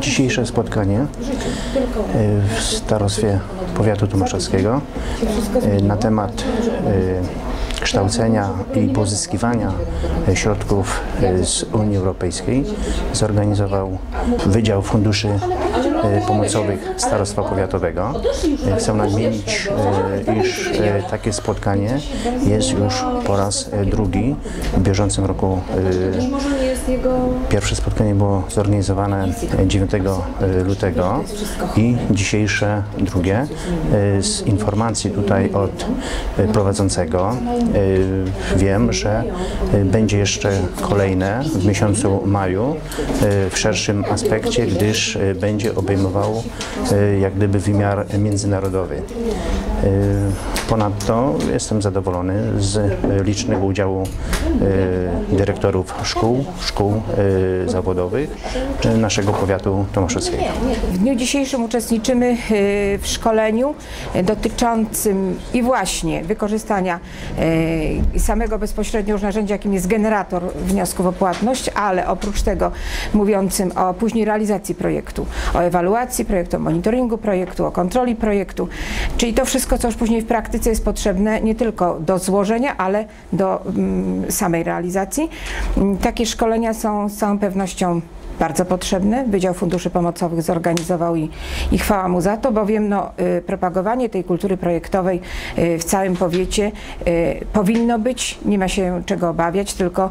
Dzisiejsze spotkanie e, w starostwie powiatu tomaszowskiego e, na temat e, kształcenia i pozyskiwania środków z Unii Europejskiej zorganizował Wydział Funduszy Pomocowych Starostwa Powiatowego. Chcę nadmienić, iż takie spotkanie jest już po raz drugi w bieżącym roku. Pierwsze spotkanie było zorganizowane 9 lutego i dzisiejsze drugie. Z informacji tutaj od prowadzącego wiem, że będzie jeszcze kolejne w miesiącu maju w szerszym aspekcie, gdyż będzie obejmowało jak gdyby wymiar międzynarodowy. Ponadto jestem zadowolony z licznego udziału dyrektorów szkół, szkół zawodowych naszego powiatu tomaszowskiego. W dniu dzisiejszym uczestniczymy w szkoleniu dotyczącym i właśnie wykorzystania samego bezpośrednio już narzędzia, jakim jest generator wniosków o płatność, ale oprócz tego mówiącym o później realizacji projektu, o ewaluacji projektu, o monitoringu projektu, o kontroli projektu, czyli to wszystko, co już później w praktyce jest potrzebne nie tylko do złożenia, ale do mm, samej realizacji. Takie szkolenia są z całą pewnością bardzo potrzebne. Wydział Funduszy Pomocowych zorganizował i, i chwała mu za to, bowiem no, y, propagowanie tej kultury projektowej y, w całym powiecie y, powinno być, nie ma się czego obawiać, tylko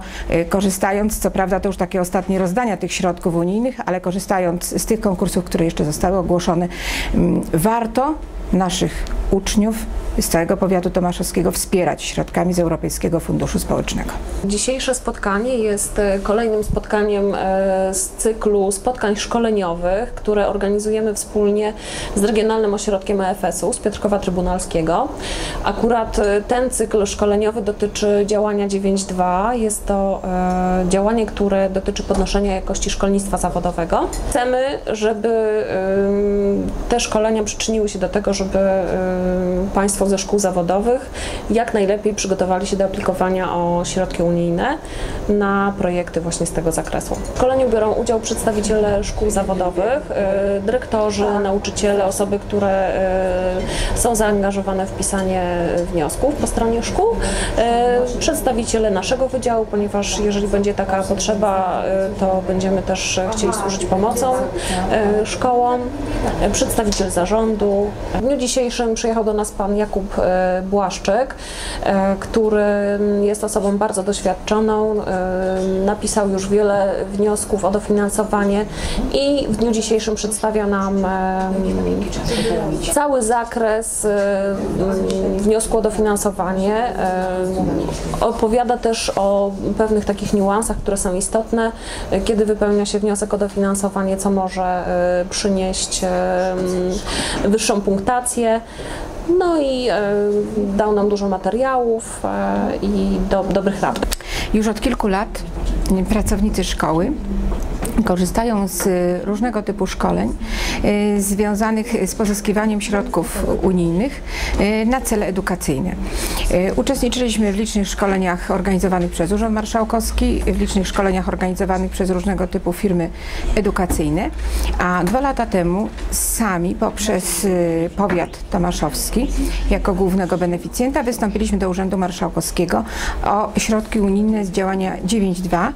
korzystając, co prawda to już takie ostatnie rozdania tych środków unijnych, ale korzystając z tych konkursów, które jeszcze zostały ogłoszone, mm, warto naszych uczniów z całego powiatu tomaszowskiego wspierać środkami z Europejskiego Funduszu Społecznego. Dzisiejsze spotkanie jest e, kolejnym spotkaniem e, z cyklu spotkań szkoleniowych, które organizujemy wspólnie z Regionalnym Ośrodkiem EFS-u z Piotrkowa Trybunalskiego. Akurat e, ten cykl szkoleniowy dotyczy działania 9.2. Jest to działanie, które dotyczy podnoszenia jakości szkolnictwa zawodowego. Chcemy, żeby te szkolenia przyczyniły się do tego, żeby Państwo ze szkół zawodowych jak najlepiej przygotowali się do aplikowania o środki unijne na projekty właśnie z tego zakresu. W szkoleniu biorą udział przedstawiciele szkół zawodowych, y, dyrektorzy, nauczyciele, osoby, które y, są zaangażowane w pisanie wniosków po stronie szkół, y, przedstawiciele naszego wydziału, ponieważ jeżeli będzie taka potrzeba, to będziemy też chcieli służyć pomocą szkołom, przedstawiciel zarządu. W dniu dzisiejszym przyjechał do nas pan Jakub Jakub e, Błaszczyk, e, który jest osobą bardzo doświadczoną, e, napisał już wiele wniosków o dofinansowanie i w dniu dzisiejszym przedstawia nam cały zakres wniosku o dofinansowanie. Opowiada też o pewnych takich niuansach, które są istotne, kiedy wypełnia się wniosek o dofinansowanie, co może przynieść wyższą punktację. No i e, dał nam dużo materiałów e, i do, dobrych rad. Już od kilku lat pracownicy szkoły korzystają z różnego typu szkoleń y, związanych z pozyskiwaniem środków unijnych y, na cele edukacyjne. Y, uczestniczyliśmy w licznych szkoleniach organizowanych przez Urząd Marszałkowski, w licznych szkoleniach organizowanych przez różnego typu firmy edukacyjne, a dwa lata temu sami poprzez powiat tomaszowski jako głównego beneficjenta wystąpiliśmy do Urzędu Marszałkowskiego o środki unijne z działania 9.2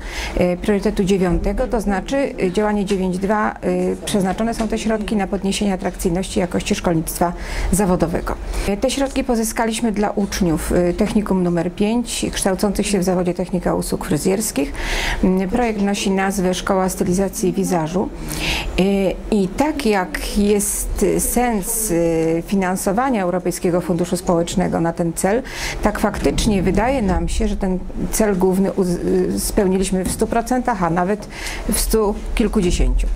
priorytetu 9, to znaczy znaczy działanie 9.2 y, przeznaczone są te środki na podniesienie atrakcyjności jakości szkolnictwa zawodowego. Te środki pozyskaliśmy dla uczniów y, technikum numer 5 kształcących się w zawodzie technika usług fryzjerskich. Mm, projekt nosi nazwę Szkoła Stylizacji Wizażu y, i tak jak jest sens finansowania Europejskiego Funduszu Społecznego na ten cel, tak faktycznie wydaje nam się, że ten cel główny spełniliśmy w 100%, a nawet w 100 stu kilkudziesięciu.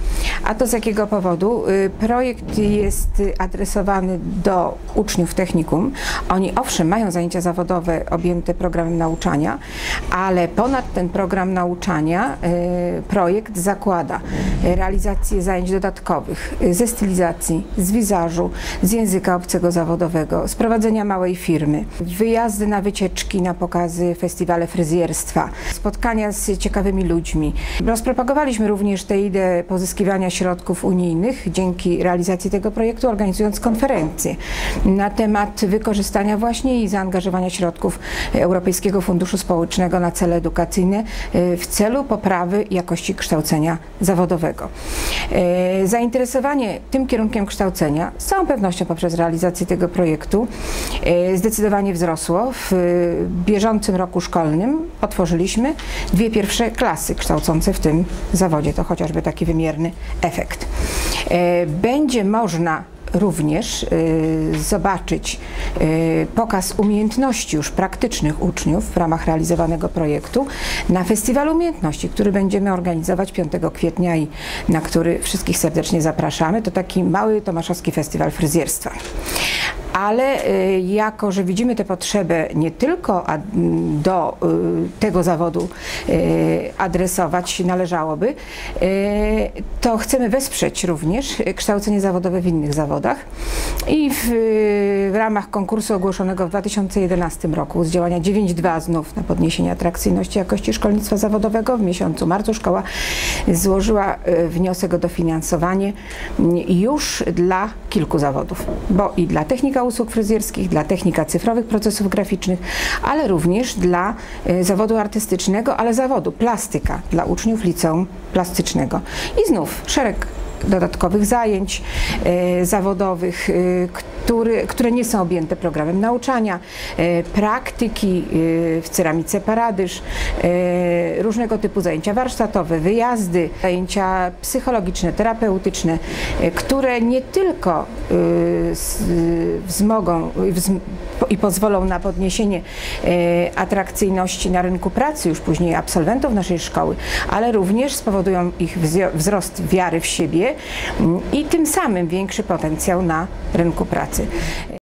A to z jakiego powodu? Y, projekt jest adresowany do uczniów technikum. Oni owszem mają zajęcia zawodowe objęte programem nauczania, ale ponad ten program nauczania y, projekt zakłada realizację zajęć dodatkowych y, ze stylizacji, z wizażu, z języka obcego zawodowego, z prowadzenia małej firmy, wyjazdy na wycieczki, na pokazy, festiwale fryzjerstwa, spotkania z ciekawymi ludźmi. Rozpropagowaliśmy również tę ideę pozyskiwania środków unijnych dzięki realizacji tego projektu, organizując konferencje na temat wykorzystania właśnie i zaangażowania środków Europejskiego Funduszu Społecznego na cele edukacyjne y, w celu poprawy jakości kształcenia zawodowego. E, Zainteresowanie tym kierunkiem kształcenia z całą pewnością poprzez realizację tego projektu e, zdecydowanie wzrosło. W e, bieżącym roku szkolnym otworzyliśmy dwie pierwsze klasy kształcące w tym zawodzie. To chociażby taki wymierny efekt. E, Będzie można również y, zobaczyć y, pokaz umiejętności już praktycznych uczniów w ramach realizowanego projektu na Festiwalu Umiejętności, który będziemy organizować 5 kwietnia i na który wszystkich serdecznie zapraszamy. To taki mały tomaszowski festiwal fryzjerstwa. Ale y, jako, że widzimy tę potrzebę nie tylko do y, tego zawodu y, adresować należałoby, to chcemy wesprzeć również kształcenie zawodowe w innych zawodach. I w, w ramach konkursu ogłoszonego w 2011 roku z działania 9.2 znów na podniesienie atrakcyjności jakości szkolnictwa zawodowego w miesiącu marcu szkoła złożyła wniosek o dofinansowanie już dla kilku zawodów, bo i dla technika usług fryzjerskich, dla technika cyfrowych procesów graficznych, ale również dla y, zawodu artystycznego, ale zawodu plastyka dla uczniów liceum plastycznego. I znów szereg dodatkowych zajęć e, zawodowych, e, który, które nie są objęte programem nauczania, e, praktyki e, w ceramice Paradyż, e, różnego typu zajęcia warsztatowe, wyjazdy, zajęcia psychologiczne, terapeutyczne, które nie tylko wzmogą wzm- i pozwolą na podniesienie atrakcyjności na rynku pracy już później absolwentów naszej szkoły, ale również spowodują ich wzrost wiary w siebie mm, i tym samym większy potencjał na rynku 对。